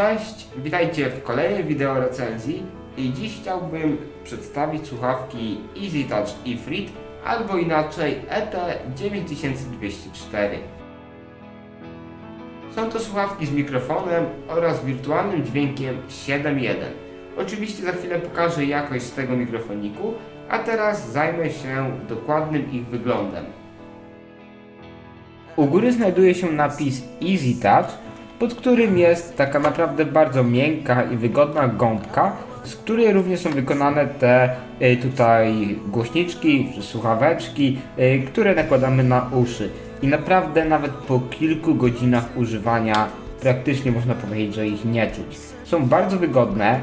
Cześć, witajcie w kolejnej wideo recenzji i dziś chciałbym przedstawić słuchawki EasyTouch eFreet albo inaczej E ET9204. Są to słuchawki z mikrofonem oraz wirtualnym dźwiękiem 7.1. Oczywiście za chwilę pokażę jakość z tego mikrofoniku, a teraz zajmę się dokładnym ich wyglądem. U góry znajduje się napis Easy Touch, pod którym jest taka naprawdę bardzo miękka i wygodna gąbka, z której również są wykonane te y, tutaj głośniczki słuchaweczki, y, które nakładamy na uszy. I naprawdę nawet po kilku godzinach używania praktycznie można powiedzieć, że ich nie czuć. Są bardzo wygodne.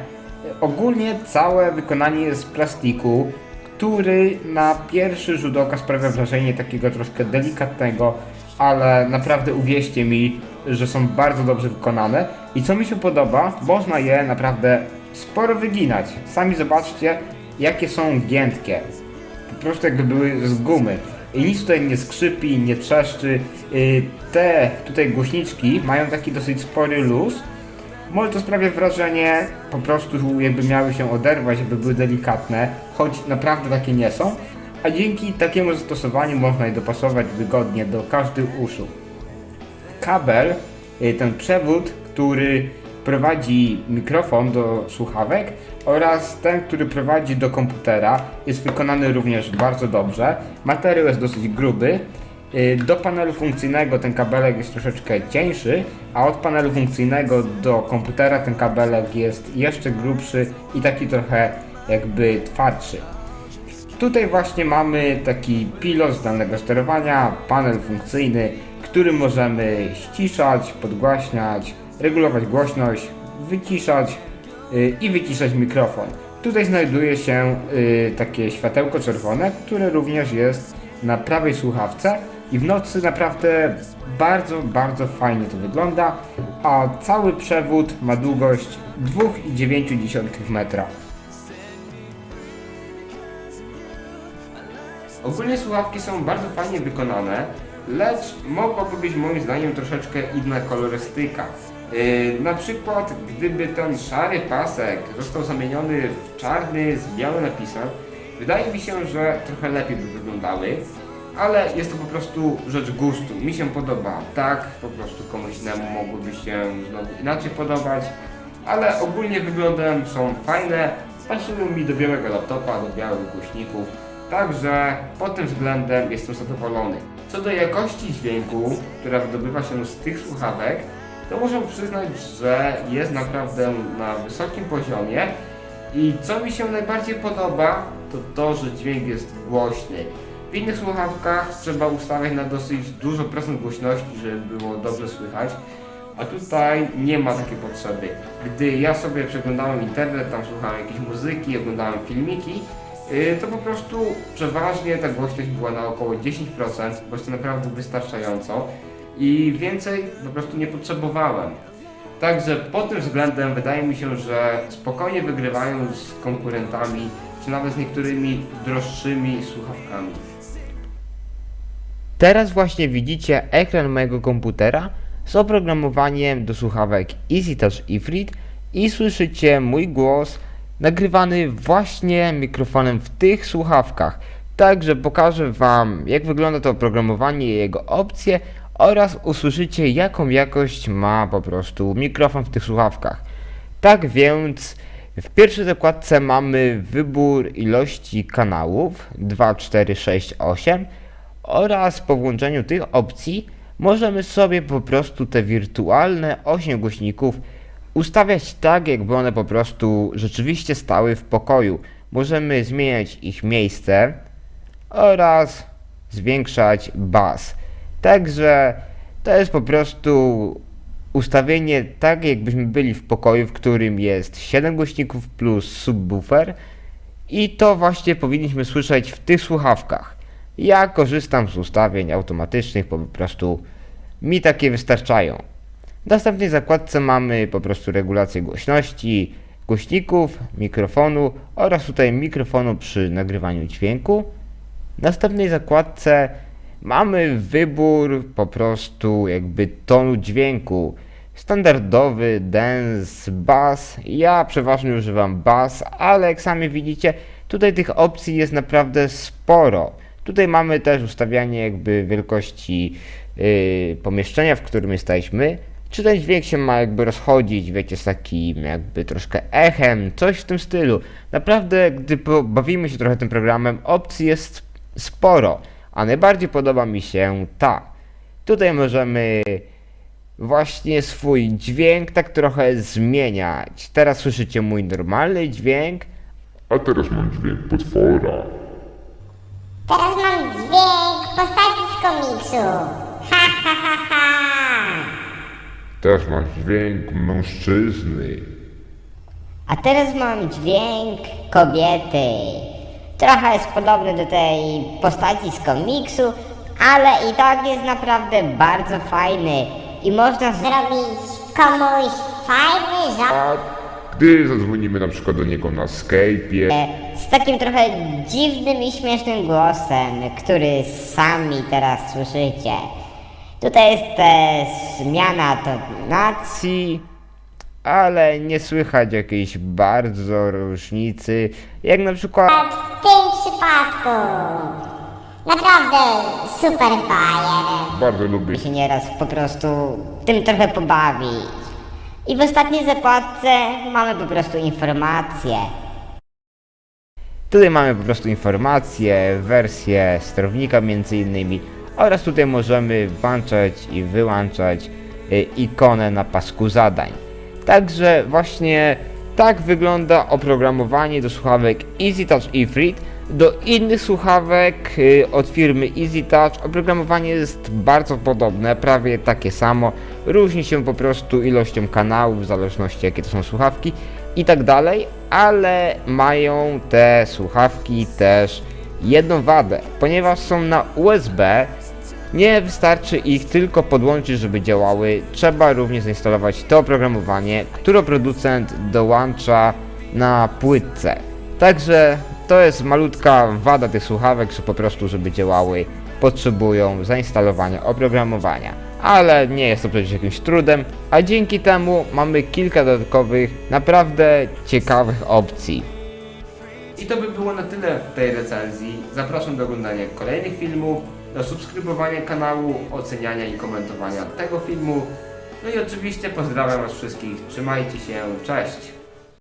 Ogólnie całe wykonanie jest z plastiku, który na pierwszy rzut oka sprawia wrażenie takiego troszkę delikatnego, ale naprawdę uwierzcie mi, że są bardzo dobrze wykonane i co mi się podoba, można je naprawdę sporo wyginać. Sami zobaczcie, jakie są giętkie. Po prostu jakby były z gumy. I nic tutaj nie skrzypi, nie trzeszczy. Yy, Te tutaj głośniczki mają taki dosyć spory luz. Może to sprawia wrażenie, po prostu jakby miały się oderwać, jakby były delikatne, choć naprawdę takie nie są. A dzięki takiemu zastosowaniu można je dopasować wygodnie do każdych uszu kabel, y, ten przewód, który prowadzi mikrofon do słuchawek oraz ten, który prowadzi do komputera jest wykonany również bardzo dobrze. Materiał jest dosyć gruby. Y, Do panelu funkcyjnego ten kabelek jest troszeczkę cieńszy, a od panelu funkcyjnego do komputera ten kabelek jest jeszcze grubszy i taki trochę jakby twardszy. Tutaj właśnie mamy taki pilot zdalnego sterowania, panel funkcyjny, który możemy ściszać, podgłaśniać, regulować głośność, wyciszać yy, i wyciszać mikrofon. Tutaj znajduje się yy, takie światełko czerwone, które również jest na prawej słuchawce i w nocy naprawdę bardzo, bardzo fajnie to wygląda, a cały przewód ma długość 2,9 metra. Ogólnie słuchawki są bardzo fajnie wykonane, lecz mogłaby być moim zdaniem troszeczkę inna kolorystyka. Yy, na przykład gdyby ten szary pasek został zamieniony w czarny z białym napisem, wydaje mi się, że trochę lepiej by wyglądały, ale jest to po prostu rzecz gustu. Mi się podoba tak, po prostu komuś innemu mogłoby się znowu inaczej podobać, ale ogólnie wyglądem są fajne, pasują mi do białego laptopa, do białych głośników, Także pod tym względem jestem zadowolony. Co do jakości dźwięku, która wydobywa się z tych słuchawek, to muszę przyznać, że jest naprawdę na wysokim poziomie i co mi się najbardziej podoba, to to, że dźwięk jest głośny. W innych słuchawkach trzeba ustawiać na dosyć dużo procent głośności, żeby było dobrze słychać, a tutaj nie ma takiej potrzeby. Gdy ja sobie przeglądałem internet, tam słuchałem jakiejś muzyki, oglądałem filmiki, to po prostu przeważnie ta głośność była na około 10%, bo jest to naprawdę wystarczająco i więcej po prostu nie potrzebowałem. Także pod tym względem wydaje mi się, że spokojnie wygrywają z konkurentami, czy nawet z niektórymi droższymi słuchawkami. Teraz właśnie widzicie ekran mojego komputera z oprogramowaniem do słuchawek EasyTouch eFreet i słyszycie mój głos nagrywany właśnie mikrofonem w tych słuchawkach. Także pokażę Wam jak wygląda to oprogramowanie i jego opcje oraz usłyszycie jaką jakość ma po prostu mikrofon w tych słuchawkach. Tak więc w pierwszej zakładce mamy wybór ilości kanałów 2, 4, 6, 8 oraz po włączeniu tych opcji możemy sobie po prostu te wirtualne 8 głośników ustawiać tak, jakby one po prostu rzeczywiście stały w pokoju. Możemy zmieniać ich miejsce oraz zwiększać bas. Także to jest po prostu ustawienie tak, jakbyśmy byli w pokoju, w którym jest 7 głośników plus subwoofer i to właśnie powinniśmy słyszeć w tych słuchawkach. Ja korzystam z ustawień automatycznych, po prostu mi takie wystarczają. W następnej zakładce mamy po prostu regulację głośności głośników, mikrofonu oraz tutaj mikrofonu przy nagrywaniu dźwięku. W następnej zakładce mamy wybór po prostu jakby tonu dźwięku. standardowy, dance, bass. Ja przeważnie używam bass, ale jak sami widzicie, tutaj tych opcji jest naprawdę sporo. Tutaj mamy też ustawianie jakby wielkości yy, pomieszczenia, w którym jesteśmy. Czy ten dźwięk się ma jakby rozchodzić, wiecie, z takim jakby troszkę echem, coś w tym stylu. Naprawdę, gdy bawimy się trochę tym programem, opcji jest sporo, a najbardziej podoba mi się ta. Tutaj możemy właśnie swój dźwięk tak trochę zmieniać. Teraz słyszycie mój normalny dźwięk, A teraz mam dźwięk potwora. Teraz mam dźwięk postaci z komiksu. Ha, ha, ha, ha. Teraz masz dźwięk mężczyzny. A teraz mam dźwięk kobiety. Trochę jest podobny do tej postaci z komiksu, ale i tak jest naprawdę bardzo fajny. I można zrobić komuś fajny żart A gdy zadzwonimy na przykład do niego na Skype'ie, z takim trochę dziwnym i śmiesznym głosem, który sami teraz słyszycie. Tutaj jest też zmiana tonacji. ale nie słychać jakiejś bardzo różnicy, jak na przykład W tym przypadku naprawdę super bajer. bardzo lubię się nieraz po prostu tym trochę pobawić. I w ostatniej zakładce mamy po prostu informacje. Tutaj mamy po prostu informacje, wersję sterownika między innymi oraz tutaj możemy włączać i wyłączać y, ikonę na pasku zadań. Także właśnie tak wygląda oprogramowanie do słuchawek EasyTouch Ifrit. Do innych słuchawek y, od firmy EasyTouch oprogramowanie jest bardzo podobne, prawie takie samo. Różni się po prostu ilością kanałów w zależności jakie to są słuchawki i tak dalej, ale mają te słuchawki też jedną wadę, ponieważ są na USB, nie wystarczy ich tylko podłączyć, żeby działały. Trzeba również zainstalować to oprogramowanie, które producent dołącza na płytce. Także to jest malutka wada tych słuchawek, że po prostu, żeby działały, potrzebują zainstalowania oprogramowania. Ale nie jest to przecież jakimś trudem, a dzięki temu mamy kilka dodatkowych, naprawdę ciekawych opcji. I to by było na tyle w tej recenzji. Zapraszam do oglądania kolejnych filmów, do subskrybowania kanału, oceniania i komentowania tego filmu. No i oczywiście pozdrawiam Was wszystkich. Trzymajcie się, cześć!